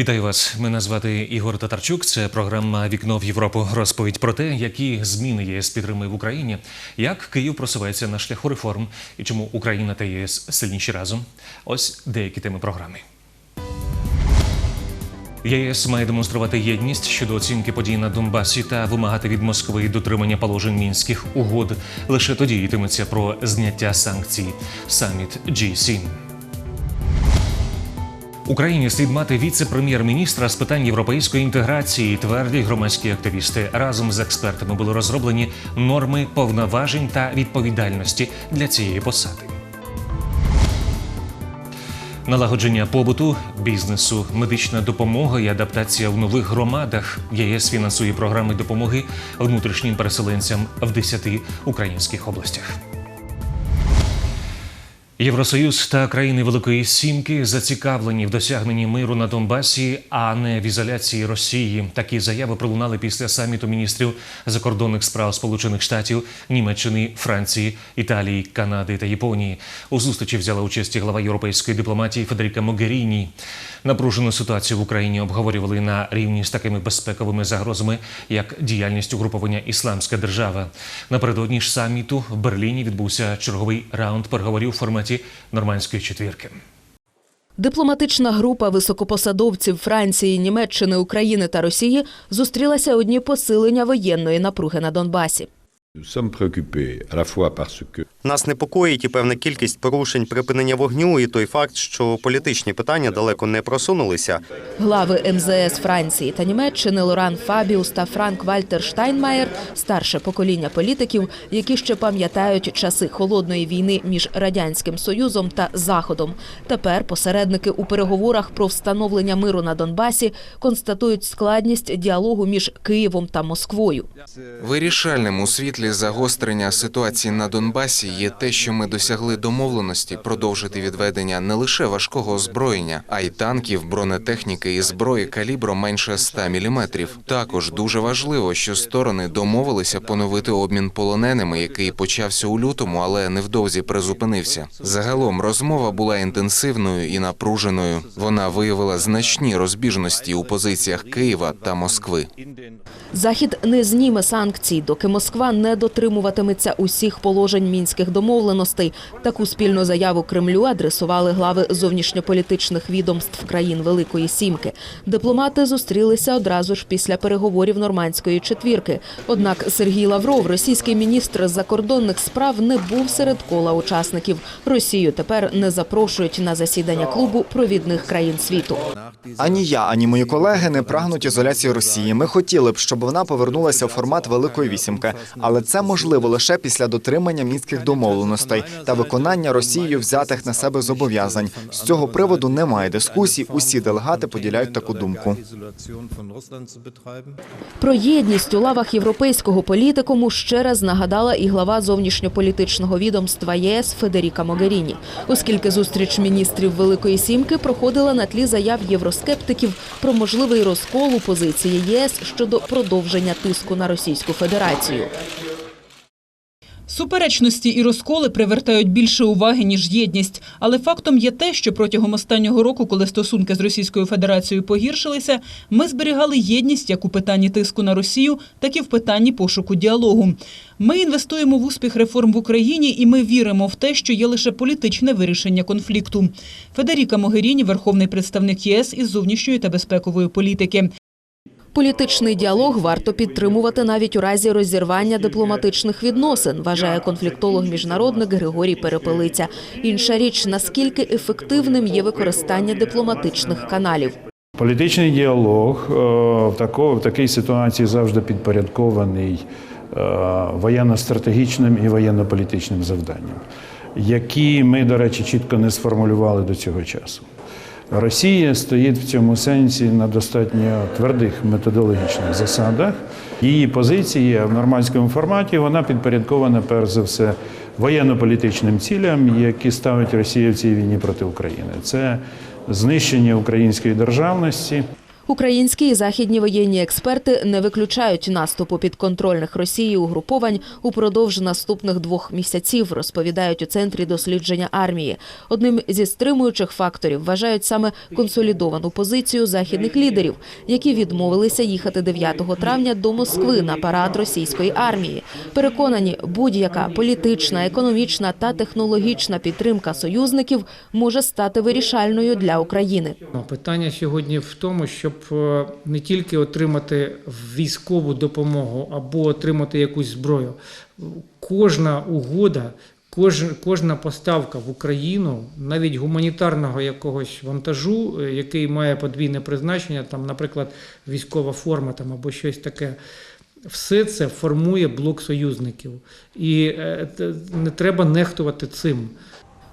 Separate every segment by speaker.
Speaker 1: Вітаю вас. Мене звати Ігор Татарчук. Це програма Вікно в Європу. Розповідь про те, які зміни ЄС підтримує в Україні, як Київ просувається на шляху реформ і чому Україна та ЄС сильніші разом. Ось деякі теми програми. ЄС має демонструвати єдність щодо оцінки подій на Донбасі та вимагати від Москви дотримання положень мінських угод. Лише тоді йтиметься про зняття санкцій. Саміт G7. Україні слід мати віце-прем'єр-міністра з питань європейської інтеграції, твердять громадські активісти. Разом з експертами були розроблені норми повноважень та відповідальності для цієї посади. Налагодження побуту, бізнесу, медична допомога і адаптація в нових громадах. ЄС фінансує програми допомоги внутрішнім переселенцям в 10 українських областях. Євросоюз та країни Великої Сімки зацікавлені в досягненні миру на Донбасі, а не в ізоляції Росії. Такі заяви пролунали після саміту міністрів закордонних справ Сполучених Штатів, Німеччини, Франції, Італії, Канади та Японії. У зустрічі взяла участь і глава європейської дипломатії Федеріка Могеріні. Напружену ситуацію в Україні обговорювали на рівні з такими безпековими загрозами, як діяльність угруповання Ісламська держава. Напередодні ж саміту в Берліні відбувся черговий раунд переговорів форматі нормандської четвірки.
Speaker 2: Дипломатична група високопосадовців Франції, Німеччини, України та Росії зустрілася у дні посилення воєнної напруги на Донбасі.
Speaker 3: Нас непокоїть і певна кількість порушень припинення вогню, і той факт, що політичні питання далеко не просунулися.
Speaker 2: Глави МЗС Франції та Німеччини Лоран Фабіус та Франк Вальтер Штайнмаєр старше покоління політиків, які ще пам'ятають часи холодної війни між радянським союзом та Заходом. Тепер посередники у переговорах про встановлення миру на Донбасі констатують складність діалогу між Києвом та Москвою.
Speaker 4: Вирішальним у світлі загострення ситуації на Донбасі є те, що ми досягли домовленості продовжити відведення не лише важкого озброєння, а й танків, бронетехніки і зброї калібром менше 100 мм. Також дуже важливо, що сторони домовилися поновити обмін полоненими, який почався у лютому, але невдовзі призупинився. Загалом розмова була інтенсивною і напруженою. Вона виявила значні розбіжності у позиціях Києва та Москви.
Speaker 2: Захід не зніме санкцій, доки Москва не дотримуватиметься усіх положень мінських домовленостей. Таку спільну заяву Кремлю адресували глави зовнішньополітичних відомств країн Великої Сімки. Дипломати зустрілися одразу ж після переговорів нормандської четвірки. Однак Сергій Лавров, російський міністр закордонних справ, не був серед кола учасників. Росію тепер не запрошують на засідання клубу провідних країн світу.
Speaker 5: Ані я, ані мої колеги не прагнуть ізоляції Росії. Ми хотіли б, щоб вона повернулася в формат Великої вісімки, але це можливо лише після дотримання мінських домовленостей та виконання Росією взятих на себе зобов'язань. З цього приводу немає дискусій. Усі делегати поділяють таку думку.
Speaker 2: Про єдність у лавах європейського політикуму ще раз нагадала і глава зовнішньополітичного відомства ЄС Федеріка Могеріні, оскільки зустріч міністрів Великої Сімки проходила на тлі заяв євроскептиків про можливий розкол у позиції ЄС щодо продовження тиску на Російську Федерацію.
Speaker 6: Суперечності і розколи привертають більше уваги ніж єдність. Але фактом є те, що протягом останнього року, коли стосунки з Російською Федерацією погіршилися, ми зберігали єдність як у питанні тиску на Росію, так і в питанні пошуку діалогу. Ми інвестуємо в успіх реформ в Україні, і ми віримо в те, що є лише політичне вирішення конфлікту. Федеріка Могеріні, верховний представник ЄС із зовнішньої та безпекової політики.
Speaker 2: Політичний діалог варто підтримувати навіть у разі розірвання дипломатичних відносин, вважає конфліктолог-міжнародник Григорій Перепелиця. Інша річ, наскільки ефективним є використання дипломатичних каналів.
Speaker 7: Політичний діалог е, в, тако, в такій ситуації завжди підпорядкований е, воєнно-стратегічним і воєнно-політичним завданням, які ми, до речі, чітко не сформулювали до цього часу. Росія стоїть в цьому сенсі на достатньо твердих методологічних засадах. Її позиція в нормандському форматі вона підпорядкована перш за все воєнно-політичним цілям, які ставить Росія в цій війні проти України. Це знищення української державності.
Speaker 2: Українські і західні воєнні експерти не виключають наступу підконтрольних Росії угруповань упродовж наступних двох місяців, розповідають у центрі дослідження армії. Одним зі стримуючих факторів вважають саме консолідовану позицію західних лідерів, які відмовилися їхати 9 травня до Москви на парад російської армії. Переконані, будь-яка політична, економічна та технологічна підтримка союзників може стати вирішальною для України.
Speaker 8: Питання сьогодні в тому, щоб не тільки отримати військову допомогу або отримати якусь зброю. Кожна угода, кожна поставка в Україну, навіть гуманітарного якогось вантажу, е, який має подвійне призначення, там, наприклад, військова форма там, або щось таке. Все це формує блок союзників, і е, не треба нехтувати цим.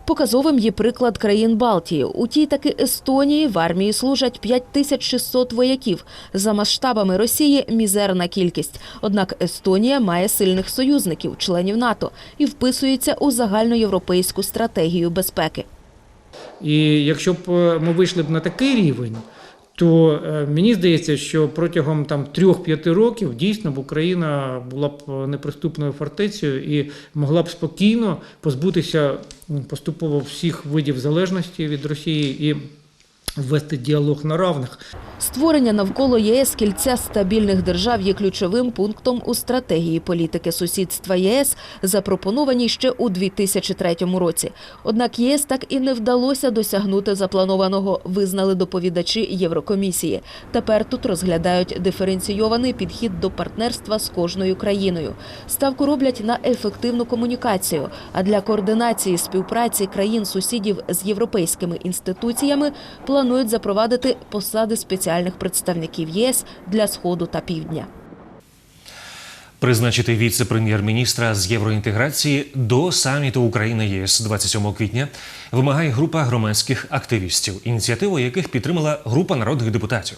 Speaker 2: Показовим є приклад країн Балтії. У тій таки Естонії в армії служать 5600 вояків. За масштабами Росії мізерна кількість. Однак Естонія має сильних союзників, членів НАТО, і вписується у загальноєвропейську стратегію безпеки.
Speaker 8: І якщо б е, ми вийшли б на такий рівень, то е, мені здається, що протягом там 3-5 років дійсно б Україна була б е, неприступною фортецею і могла б спокійно позбутися поступово всіх видів залежності від Росії і ввести діалог на равних.
Speaker 2: Створення навколо ЄС кільця стабільних держав є ключовим пунктом у стратегії політики сусідства ЄС, запропонованій ще у 2003 році. Однак ЄС так і не вдалося досягнути запланованого, визнали доповідачі Єврокомісії. Тепер тут розглядають диференційований підхід до партнерства з кожною країною. Ставку роблять на ефективну комунікацію. А для координації співпраці країн-сусідів з європейськими інституціями планують запровадити посади спеціальних представників ЄС для сходу та півдня.
Speaker 1: Призначити віце-прем'єр-міністра з євроінтеграції до саміту України ЄС 27 квітня вимагає група громадських активістів, ініціативу яких підтримала група народних депутатів.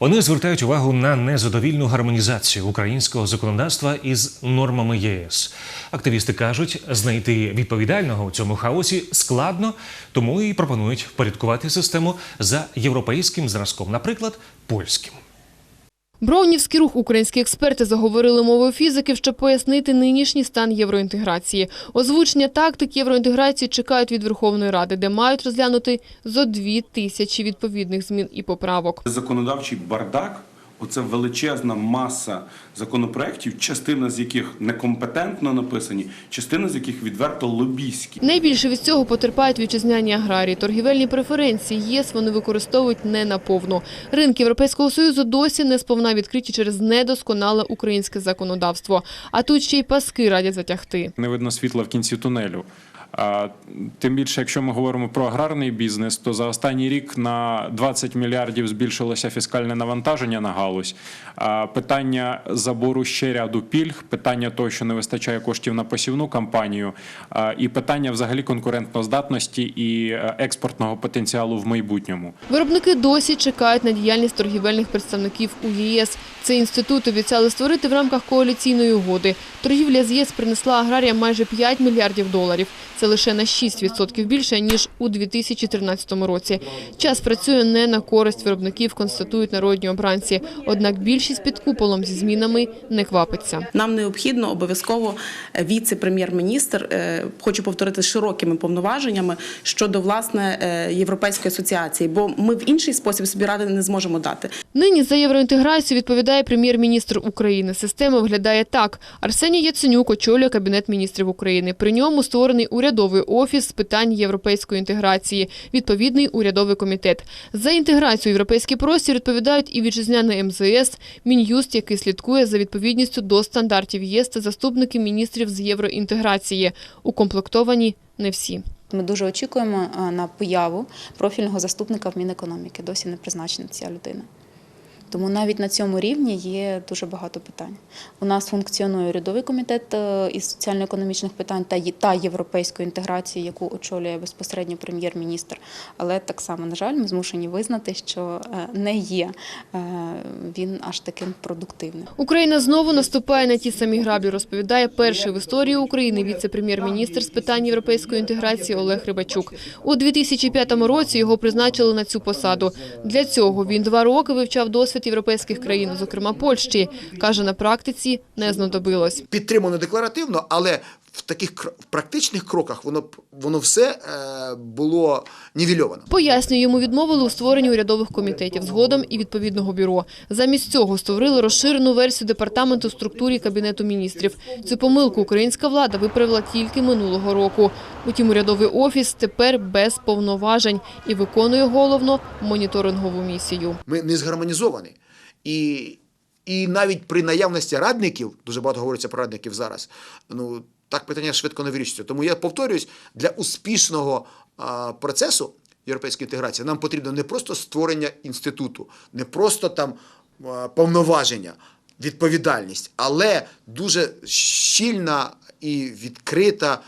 Speaker 1: Вони звертають увагу на незадовільну гармонізацію українського законодавства із нормами ЄС. Активісти кажуть, знайти відповідального у цьому хаосі складно, тому і пропонують впорядкувати систему за європейським зразком, наприклад, польським.
Speaker 9: Броунівський рух українські експерти заговорили мовою фізиків, щоб пояснити нинішній стан євроінтеграції. Озвучення тактик євроінтеграції чекають від Верховної Ради, де мають розглянути зо дві тисячі відповідних змін і поправок.
Speaker 10: Законодавчий бардак оце величезна маса законопроєктів, частина з яких некомпетентно написані, частина з яких відверто лобійські.
Speaker 9: Найбільше від цього потерпають вітчизняні аграрії. Торгівельні преференції ЄС вони використовують не наповну. Ринки Європейського Союзу досі не сповна відкриті через недосконале українське законодавство. А тут ще й паски радять затягти.
Speaker 11: не видно світла в кінці тунелю. Тим більше, якщо ми говоримо про аграрний бізнес, то за останній рік на 20 мільярдів збільшилося фіскальне навантаження на галузь. Питання забору ще ряду пільг, питання того, що не вистачає коштів на посівну кампанію, і питання взагалі конкурентноздатності і е, експортного потенціалу в майбутньому.
Speaker 9: Виробники досі чекають на діяльність торгівельних представників у єС. Цей інститут обіцяли створити в рамках коаліційної угоди. Торгівля з ЄС принесла аграріям майже 5 мільярдів доларів. Це лише на 6% більше, ніж у 2013 році. Час працює не на користь виробників, констатують народні обранці. Однак більшість під куполом зі змінами не квапиться.
Speaker 12: Нам необхідно обов'язково е, віце-прем'єр-міністр, е, хочу повторити, широкими повноваженнями щодо власне е, європейської асоціації, бо ми в інший спосіб собі ради не зможемо дати.
Speaker 9: Нині за євроінтеграцію відповідає прем'єр-міністр України. Система виглядає так. Арсеній Яценюк очолює Кабінет міністрів України. При ньому створений урядовий офіс з питань європейської інтеграції, відповідний урядовий комітет. За інтеграцію європейський простір відповідають і вітчизняне МЗС, Мін'юст, який слідкує за відповідністю до стандартів ЄС та заступники міністрів з євроінтеграції. Укомплектовані не всі.
Speaker 13: Ми дуже очікуємо на появу профільного заступника в Мінекономіки. Досі не призначена ця людина. Тому навіть на цьому рівні є дуже багато питань. У нас функціонує урядовий комітет е, із соціально-економічних питань та та європейської інтеграції, яку очолює безпосередньо прем'єр-міністр. Але так само, на жаль, ми змушені визнати, що е, не є е, він аж таким продуктивним.
Speaker 9: Україна знову наступає на ті самі граблі, розповідає перший в історії України віце-прем'єр-міністр з питань європейської інтеграції Олег Рибачук. У 2005 році його призначили на цю посаду. Для цього він два роки вивчав досвід європейських країн, зокрема Польщі. Каже, на практиці не знадобилось.
Speaker 14: підтримано декларативно, але в таких в практичних кроках воно воно все е, було нівельовано.
Speaker 9: Пояснює, йому відмовили у створенні урядових комітетів, згодом і відповідного бюро. Замість цього створили розширену версію департаменту структурі Кабінету міністрів. Цю помилку українська влада виправила тільки минулого року. Утім, урядовий офіс тепер без повноважень і виконує головно моніторингову місію.
Speaker 14: Ми не згармонізовані. І, і навіть при наявності радників, дуже багато говориться про радників зараз, ну так питання швидко не вирішується. Тому я повторююсь, для успішного процесу європейської інтеграції нам потрібно не просто створення інституту, не просто там повноваження, відповідальність, але дуже щільна і відкрита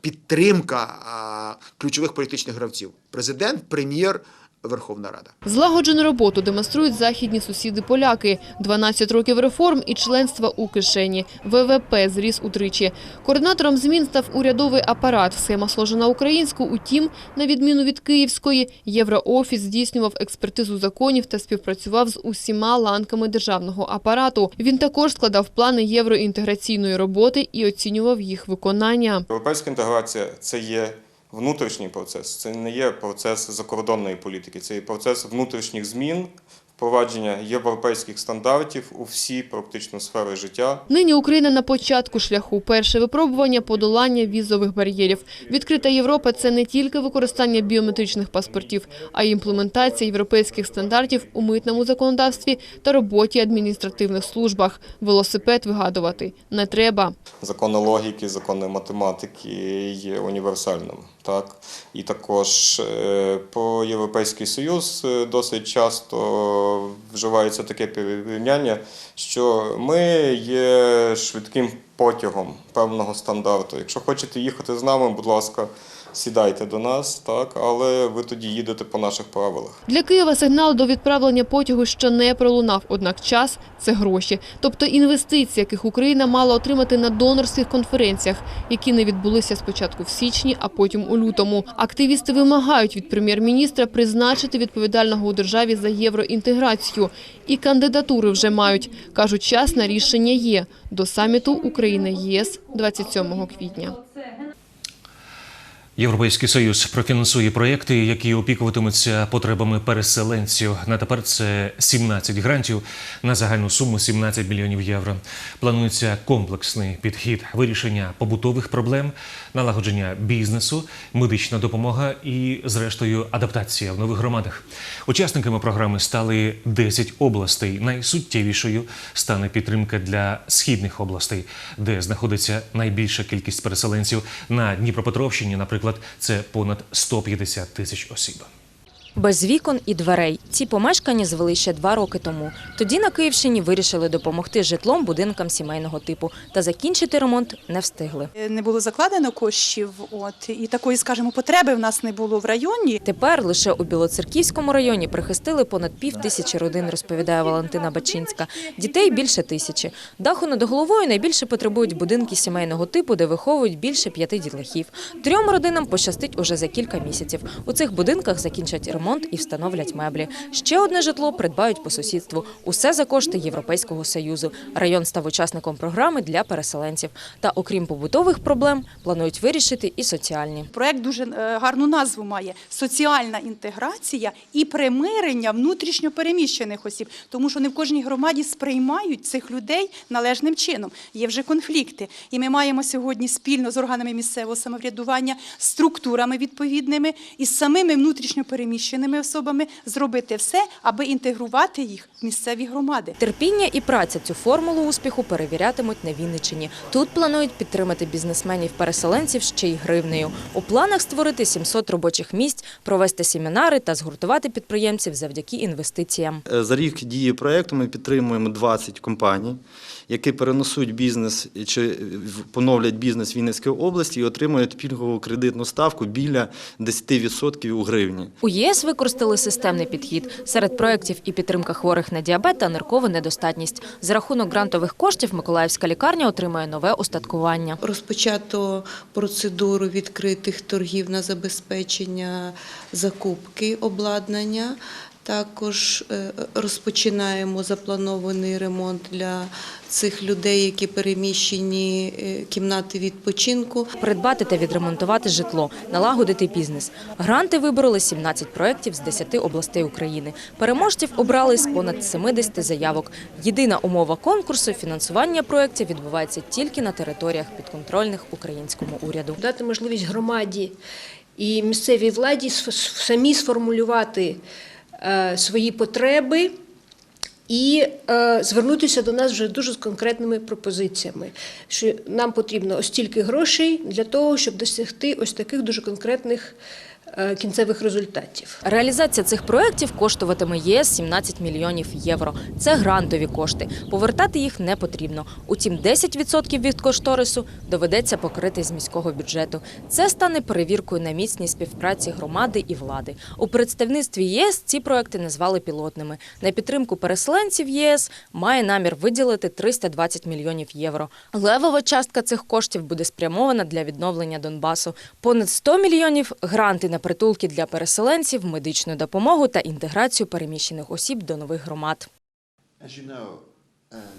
Speaker 14: підтримка ключових політичних гравців: президент, прем'єр, Верховна Рада.
Speaker 9: Злагоджену роботу демонструють західні сусіди поляки. 12 років реформ і членства у кишені. ВВП зріс утричі. Координатором змін став урядовий апарат. Схема сложена українською, утім, на відміну від київської, Євроофіс здійснював експертизу законів та співпрацював з усіма ланками державного апарату. Він також складав плани євроінтеграційної роботи і оцінював їх виконання.
Speaker 15: Європейська інтеграція це є внутрішній процес, це не є процес закордонної політики, це є процес внутрішніх змін, впровадження європейських стандартів у всі практично сфери життя.
Speaker 9: Нині Україна на початку шляху. Перше випробування – подолання візових бар'єрів. Відкрита Європа – це не тільки використання біометричних паспортів, а й імплементація європейських стандартів у митному законодавстві та роботі адміністративних службах. Велосипед вигадувати не треба.
Speaker 15: Закони логіки, закони математики є універсальними. Так? І також е, по Європейський Союз е, досить часто вживається таке порівняння, що ми є швидким потягом певного стандарту. Якщо хочете їхати з нами, будь ласка, сідайте до нас, так? але ви тоді їдете по наших правилах.
Speaker 9: Для Києва сигнал до відправлення потягу ще не пролунав, однак час – це гроші. Тобто інвестиції, яких Україна мала отримати на донорських конференціях, які не відбулися спочатку в січні, а потім у лютому. Активісти вимагають від прем'єр-міністра призначити відповідального у державі за євроінтеграцію. І кандидатури вже мають. Кажуть, час на рішення є. До саміту Україна-ЄС 27 квітня.
Speaker 1: Європейський союз профінансує проєкти, які опікуватимуться потребами переселенців. На тепер це 17 грантів на загальну суму 17 мільйонів євро. Планується комплексний підхід вирішення побутових проблем, налагодження бізнесу, медична допомога і, зрештою, адаптація в нових громадах. Учасниками програми стали 10 областей. Найсуттєвішою стане підтримка для східних областей, де знаходиться найбільша кількість переселенців на Дніпропетровщині, наприклад, це понад 150 тисяч осіб.
Speaker 16: Без вікон і дверей ці помешкання звели ще два роки тому. Тоді на Київщині вирішили допомогти житлом будинкам сімейного типу та закінчити ремонт не встигли.
Speaker 17: Не було закладено коштів, от і такої, скажімо, потреби в нас не було в районі.
Speaker 16: Тепер лише у Білоцерківському районі прихистили понад пів тисячі родин, розповідає Валентина Бачинська. Дітей більше тисячі. Даху над головою найбільше потребують будинки сімейного типу, де виховують більше п'яти дітлахів. Трьом родинам пощастить уже за кілька місяців. У цих будинках закінчать ремонт і встановлять меблі. Ще одне житло придбають по сусідству. Усе за кошти Європейського союзу. Район став учасником програми для переселенців. Та окрім побутових проблем, планують вирішити і соціальні.
Speaker 17: Проект дуже е, гарну назву має соціальна інтеграція і примирення внутрішньо переміщених осіб, тому що не в кожній громаді сприймають цих людей належним чином. Є вже конфлікти, і ми маємо сьогодні спільно з органами місцевого самоврядування, структурами відповідними і самими внутрішньо переміщеними переміщеними особами, зробити все, аби інтегрувати їх в місцеві громади.
Speaker 16: Терпіння і праця цю формулу успіху перевірятимуть на Вінниччині. Тут планують підтримати бізнесменів-переселенців ще й гривнею. У планах створити 700 робочих місць, провести семінари та згуртувати підприємців завдяки інвестиціям.
Speaker 18: Е, За рік дії проєкту ми підтримуємо 20 компаній, які перенесуть бізнес чи поновлять бізнес Вінницької області і отримують пільгову кредитну ставку біля 10% у гривні.
Speaker 16: У ЄС використали системний підхід. Серед проєктів і підтримка хворих на діабет та ниркову недостатність. За рахунок грантових коштів Миколаївська лікарня отримає нове устаткування.
Speaker 19: Розпочато процедуру відкритих торгів на забезпечення закупки обладнання. Також е, розпочинаємо запланований ремонт для цих людей, які переміщені е, кімнати відпочинку.
Speaker 16: Придбати та відремонтувати житло, налагодити бізнес. Гранти вибороли 17 проєктів з 10 областей України. Переможців обрали з понад 70 заявок. Єдина умова конкурсу – фінансування проєктів відбувається тільки на територіях підконтрольних українському уряду.
Speaker 20: дати можливість громаді і місцевій владі самі сформулювати свої потреби і е, звернутися до нас вже дуже з конкретними пропозиціями, що нам потрібно ось стільки грошей для того, щоб досягти ось таких дуже конкретних е, кінцевих результатів.
Speaker 16: Реалізація цих проєктів коштуватиме ЄС 17 мільйонів євро. Це грантові кошти. Повертати їх не потрібно. Утім, 10% від кошторису доведеться покрити з міського бюджету. Це стане перевіркою на міцність співпраці громади і влади. У представництві ЄС ці проекти назвали пілотними. На підтримку переселенців ЄС має намір виділити 320 мільйонів євро. Левова частка цих коштів буде спрямована для відновлення Донбасу. Понад 100 мільйонів гранти на притулки для переселенців, медичну допомогу та інтеграцію переміщених осіб до нових громад.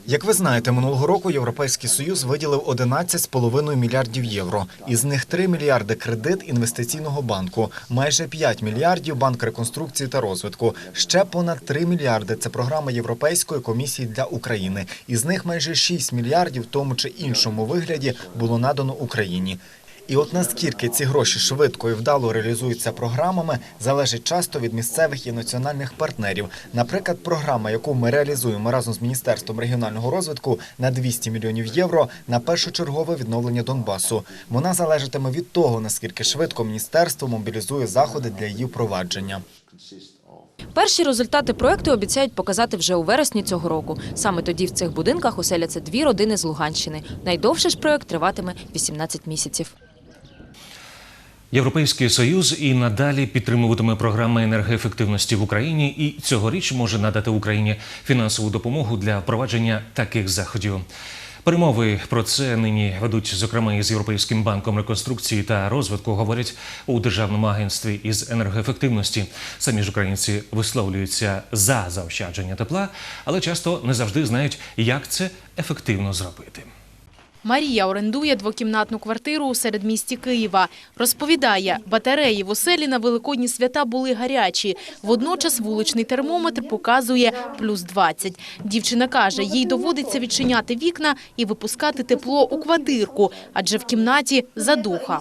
Speaker 5: Як ви знаєте, минулого року Європейський Союз виділив 11,5 мільярдів євро. Із них 3 мільярди кредит інвестиційного банку, майже 5 мільярдів банк реконструкції та розвитку. Ще понад 3 мільярди це програма Європейської комісії для України. Із них майже 6 мільярдів в тому чи іншому вигляді було надано Україні. І от наскільки ці гроші швидко і вдало реалізуються програмами, залежить часто від місцевих і національних партнерів. Наприклад, програма, яку ми реалізуємо разом з міністерством регіонального розвитку на 200 мільйонів євро на першочергове відновлення Донбасу. Вона залежатиме від того, наскільки швидко міністерство мобілізує заходи для її впровадження.
Speaker 16: Перші результати проекту обіцяють показати вже у вересні цього року. Саме тоді в цих будинках оселяться дві родини з Луганщини. Найдовше ж проект триватиме 18 місяців.
Speaker 1: Європейський союз і надалі підтримуватиме програми енергоефективності в Україні і цьогоріч може надати Україні фінансову допомогу для впровадження таких заходів. Перемови про це нині ведуть зокрема із Європейським банком реконструкції та розвитку. Говорять у державному агентстві із енергоефективності. Самі ж українці висловлюються за заощадження тепла, але часто не завжди знають, як це ефективно зробити.
Speaker 21: Марія орендує двокімнатну квартиру у середмісті Києва. Розповідає, батареї в оселі на великодні свята були гарячі. Водночас вуличний термометр показує плюс 20. Дівчина каже, їй доводиться відчиняти вікна і випускати тепло у квартирку, адже в кімнаті задуха.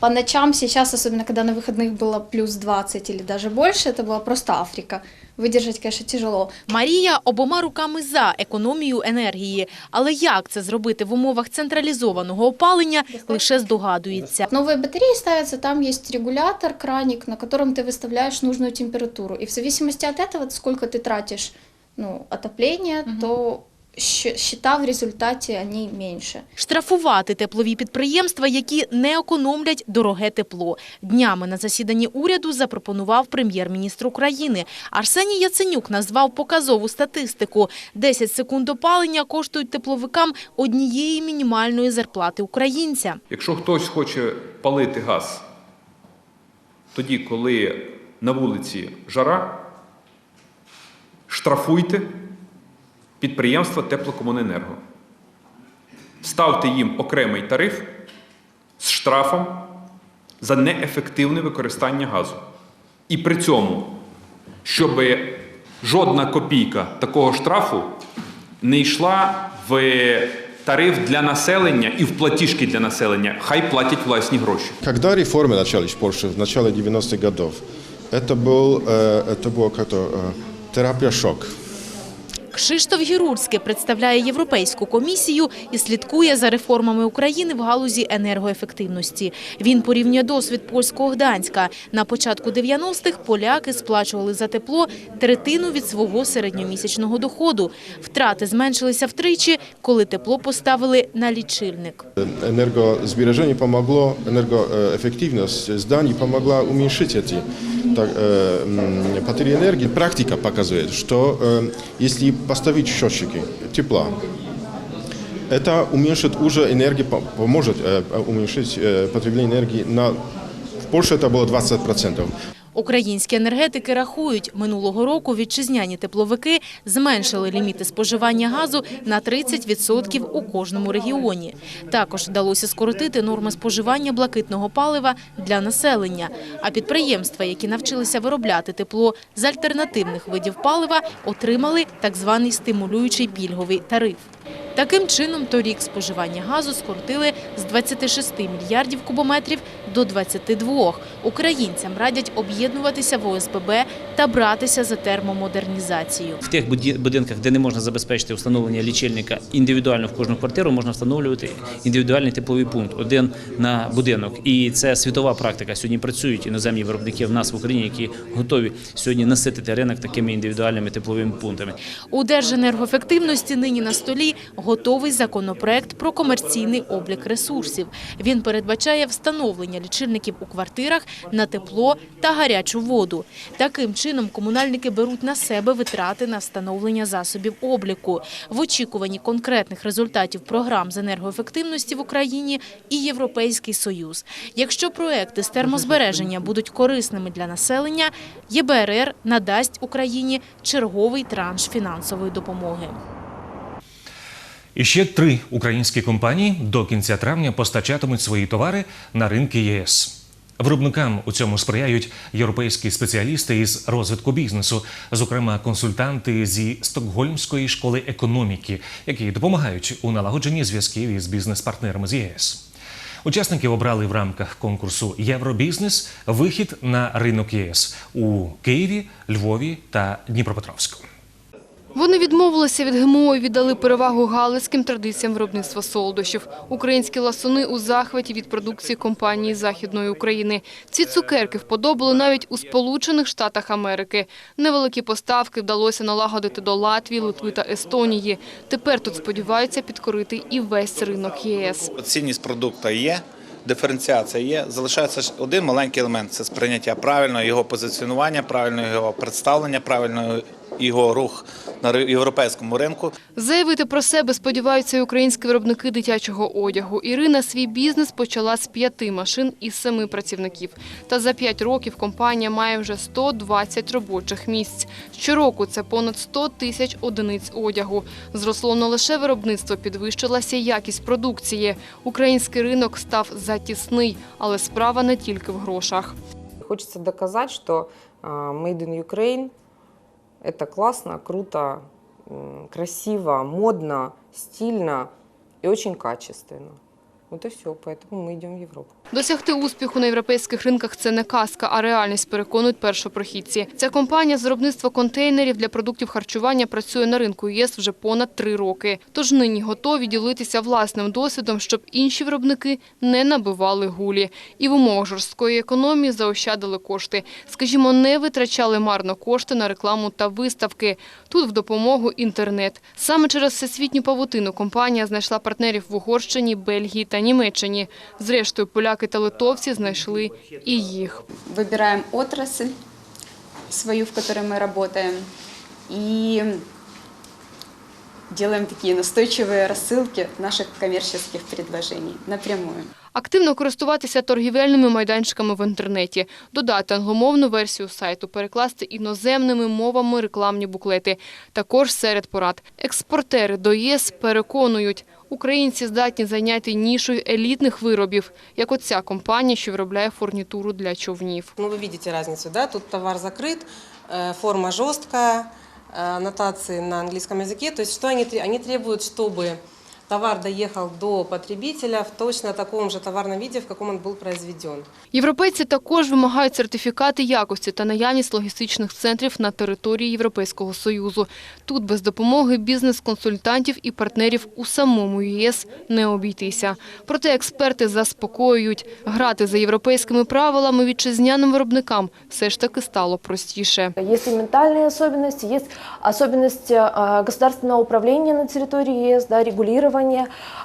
Speaker 22: По ночам сейчас, особенно когда на выходных было плюс 20 или даже больше, это была просто Африка. Выдержать, конечно, тяжело.
Speaker 21: Марія обома руками за економію енергії. Але як це зробити в умовах централізованого опалення, лише здогадується.
Speaker 22: Новые батареи ставятся, там есть регулятор, краник, на котором ты выставляешь нужную температуру. И в зависимости от этого, сколько ты тратишь ну, отопления, то щ- счета в результате они меньше.
Speaker 21: Штрафувати теплові підприємства, які не економлять дороге тепло. Днями на засіданні уряду запропонував прем'єр-міністр України. Арсеній Яценюк назвав показову статистику. 10 секунд опалення коштують тепловикам однієї мінімальної зарплати українця.
Speaker 23: Якщо хтось хоче палити газ тоді, коли на вулиці жара, штрафуйте підприємства теплокомуненерго. Ставте їм окремий тариф з штрафом за неефективне використання газу. І при цьому, щоб жодна копійка такого штрафу не йшла в тариф для населення і в платіжки для населення. Хай платять власні гроші.
Speaker 24: Когда реформы начались в Польше в начале 90-х годов,
Speaker 25: Это был, э, это было как-то э, терапия шок.
Speaker 21: Кшиштоф Гіруцький представляє Європейську комісію і слідкує за реформами України в галузі енергоефективності. Він порівнює досвід польського Гданська. На початку 90-х поляки сплачували за тепло третину від свого середньомісячного доходу. Втрати зменшилися втричі, коли тепло поставили на лічильник.
Speaker 25: Энергосбережение помогло, энергоэффективность зданий помогла уменьшить эти так, э, м, потери энергии. Практика показывает, что э, если поставить счетчики тепла, это уменьшит уже энергию, по- поможет э, уменьшить э, потребление энергии на в Польше это было 20%.
Speaker 21: Українські енергетики рахують, минулого року вітчизняні тепловики зменшили ліміти споживання газу на 30% у кожному регіоні. Також вдалося скоротити норми споживання блакитного палива для населення. А підприємства, які навчилися виробляти тепло з альтернативних видів палива, отримали так званий стимулюючий пільговий тариф. Таким чином, торік споживання газу скоротили з 26 мільярдів кубометрів до 22. Українцям радять об'єднуватися в ОСББ та братися за термомодернізацію.
Speaker 26: В тих будинках, де не можна забезпечити встановлення лічильника індивідуально в кожну квартиру, можна встановлювати індивідуальний тепловий пункт один на будинок. І це світова практика. Сьогодні працюють іноземні виробники в нас в Україні, які готові сьогодні наситити ринок такими індивідуальними тепловими пунктами.
Speaker 21: У Держенергоефективності нині на столі готовий законопроект про комерційний облік ресурсів. Він передбачає встановлення лічильників у квартирах на тепло та гарячу воду. Таким чином комунальники беруть на себе витрати на встановлення засобів обліку. В очікуванні конкретних результатів програм з енергоефективності в Україні і Європейський Союз. Якщо проекти з термозбереження будуть корисними для населення, ЄБРР надасть Україні черговий транш фінансової допомоги.
Speaker 1: І ще три українські компанії до кінця травня постачатимуть свої товари на ринки ЄС. Виробникам у цьому сприяють європейські спеціалісти із розвитку бізнесу, зокрема консультанти зі Стокгольмської школи економіки, які допомагають у налагодженні зв'язків із бізнес-партнерами з ЄС. Учасників обрали в рамках конкурсу Євробізнес вихід на ринок ЄС у Києві, Львові та Дніпропетровську.
Speaker 9: Вони відмовилися від ГМО і віддали перевагу галицьким традиціям виробництва солодощів. Українські ласуни у захваті від продукції компанії Західної України. Ці цукерки вподобали навіть у Сполучених Штатах Америки. Невеликі поставки вдалося налагодити до Латвії, Литви та Естонії. Тепер тут сподіваються підкорити і весь ринок ЄС.
Speaker 27: Цінність продукту є, диференціація є. Залишається один маленький елемент це сприйняття правильного його позиціонування, правильного його представлення, правильного його рух на європейському ринку.
Speaker 9: Заявити про себе сподіваються і українські виробники дитячого одягу. Ірина свій бізнес почала з п'яти машин із семи працівників. Та за п'ять років компанія має вже 120 робочих місць. Щороку це понад 100 тисяч одиниць одягу. Зросло не лише виробництво, підвищилася якість продукції. Український ринок став затісний, але справа не тільки в грошах.
Speaker 28: Хочется доказать, что а, Made in Ukraine – это классно, круто, красиво, модно, стильно и очень качественно. Вот и все, поэтому мы идем в Европу.
Speaker 9: Досягти успіху на європейських ринках – це не казка, а реальність, переконують першопрохідці. Ця компанія з виробництва контейнерів для продуктів харчування працює на ринку ЄС вже понад три роки. Тож нині готові ділитися власним досвідом, щоб інші виробники не набивали гулі. І в умовах жорсткої економії заощадили кошти. Скажімо, не витрачали марно кошти на рекламу та виставки. Тут в допомогу інтернет. Саме через всесвітню павутину компанія знайшла партнерів в Угорщині, Бельгії та Німеччині. Зрештою, поляки та литовці знайшли і їх.
Speaker 24: выбираем отрасль свою, в которой мы работаем, и делаем такие настойчивые рассылки наших коммерческих предложений напрямую.
Speaker 9: Активно користуватися торгівельними майданчиками в інтернеті, додати англомовну версію сайту, перекласти іноземними мовами рекламні буклети. Також серед порад. Експортери до ЄС переконують, українці здатні зайняти нішою елітних виробів, як оця компанія, що виробляє фурнітуру для човнів.
Speaker 29: Ну, вы видите разницу, да? Тут товар закрыт, э, форма жесткая, э, аннотации на английском языке. То есть что они, тре- они требуют, чтобы товар доехал до потребителя в точно таком же товарном виде, в каком он был произведен.
Speaker 9: Європейці також вимагають сертифікати якості та наявність логістичних центрів на території Європейського Союзу. Тут без допомоги бізнес-консультантів і партнерів у самому ЄС не обійтися. Проте експерти заспокоюють, грати за європейськими правилами вітчизняним виробникам все ж таки стало простіше.
Speaker 30: Есть и ментальные особенности, есть особенности а, государственного управления на территории ЕС, да, регулирования.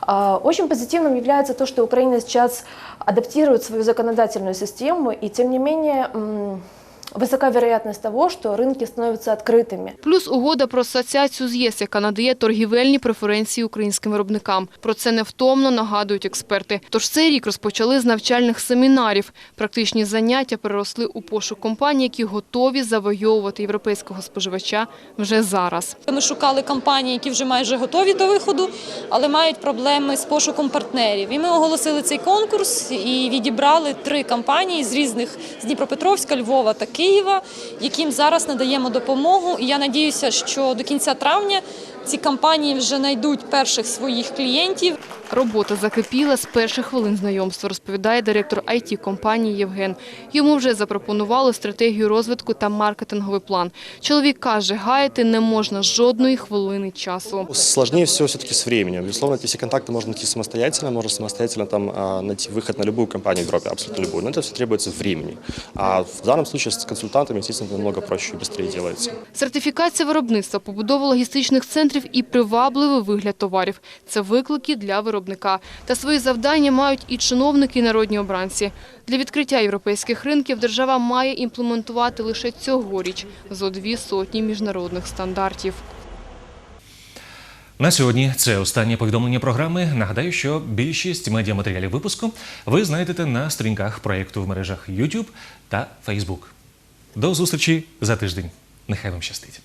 Speaker 30: А, Очень позитивным является то, что Украина сейчас адаптирует свою законодательную систему, и тем не менее высока вероятность того, что рынки становятся открытыми.
Speaker 9: Плюс угода про асоціацію з ЄС, яка надає торгівельні преференції українським виробникам. Про це невтомно нагадують експерти. Тож цей рік розпочали з навчальних семінарів. Практичні заняття переросли у пошук компаній, які готові завойовувати європейського споживача вже зараз.
Speaker 31: Ми шукали компанії, які вже майже готові до виходу, але мають проблеми з пошуком партнерів. І ми оголосили цей конкурс і відібрали три компанії з різних з Дніпропетровська, Львова та Києва, яким зараз надаємо допомогу. І я надіюся, що до кінця травня ці компанії вже знайдуть перших своїх клієнтів.
Speaker 9: Робота закипіла з перших хвилин знайомства, розповідає директор IT-компанії Євген. Йому вже запропонували стратегію розвитку та маркетинговий план. Чоловік каже, гаяти не можна жодної хвилини часу.
Speaker 32: Сложнее все все-таки с временем. Безусловно, эти все контакты можно найти самостоятельно, можно самостоятельно там а, найти выход на любую компанию в Европе, абсолютно любую. Но это все требуется времени. А в данном случае с консультантами, естественно, это намного проще и быстрее делается.
Speaker 9: Сертифікація виробництва, побудова логістичних центрів і привабливий вигляд товарів – це виклики для виробника. Та свої завдання мають і чиновники, і народні обранці. Для відкриття європейських ринків держава має імплементувати лише цьогоріч зо дві сотні міжнародних стандартів.
Speaker 1: На сьогодні це останнє повідомлення програми. Нагадаю, що більшість медіаматеріалів випуску ви знайдете на сторінках проєкту в мережах YouTube та Facebook. До зустрічі за тиждень. Нехай вам щастить.